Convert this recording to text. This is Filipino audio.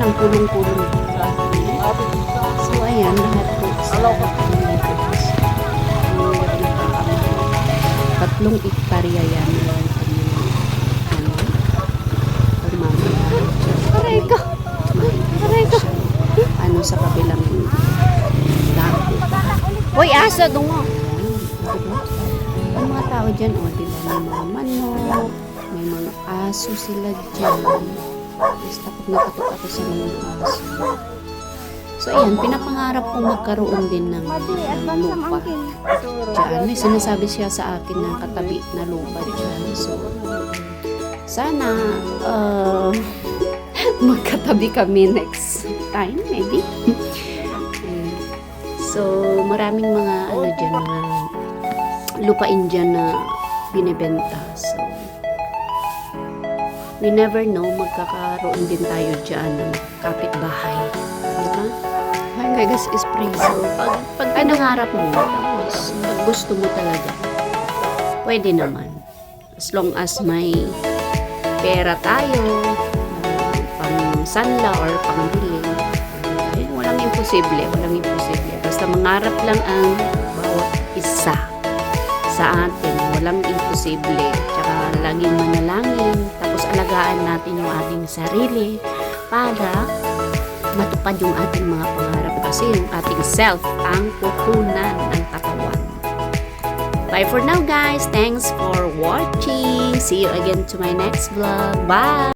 Yun ang kulong-kulong. So ayan, lahat po sa tatlong iktarya yan kanyang ano, pagmamahal. Aray ko. Aray ko. Ano sa kabilang dako. Uy, aso, dungo. Ang mga tao dyan, o, di ba, may mga manok, may mga aso sila dyan. Tapos takot ako sa mga aso. So, ayan, pinapangarap kong magkaroon din ng, ng lupa. Diyan, may sinasabi siya sa akin na katabi na lupa dyan. So, sana, uh, magkatabi kami next time, maybe. So, maraming mga, ano dyan, mga lupain dyan na binibenta. So, we never know, magkakaroon din tayo dyan ng kapitbahay. Diba? Ay, guys, spray. So, pag, pag pinangarap mo, tapos pag gusto mo talaga, pwede naman. As long as may pera tayo, uh, pang sanla or pang bili, eh, walang imposible, walang imposible. Basta mangarap lang ang bawat isa sa atin, walang imposible. Tsaka laging manalangin, tapos alagaan natin yung ating sarili para matupad yung ating mga pangarap kasi yung ating self ang puhunan ng katawan. Bye for now guys. Thanks for watching. See you again to my next vlog. Bye!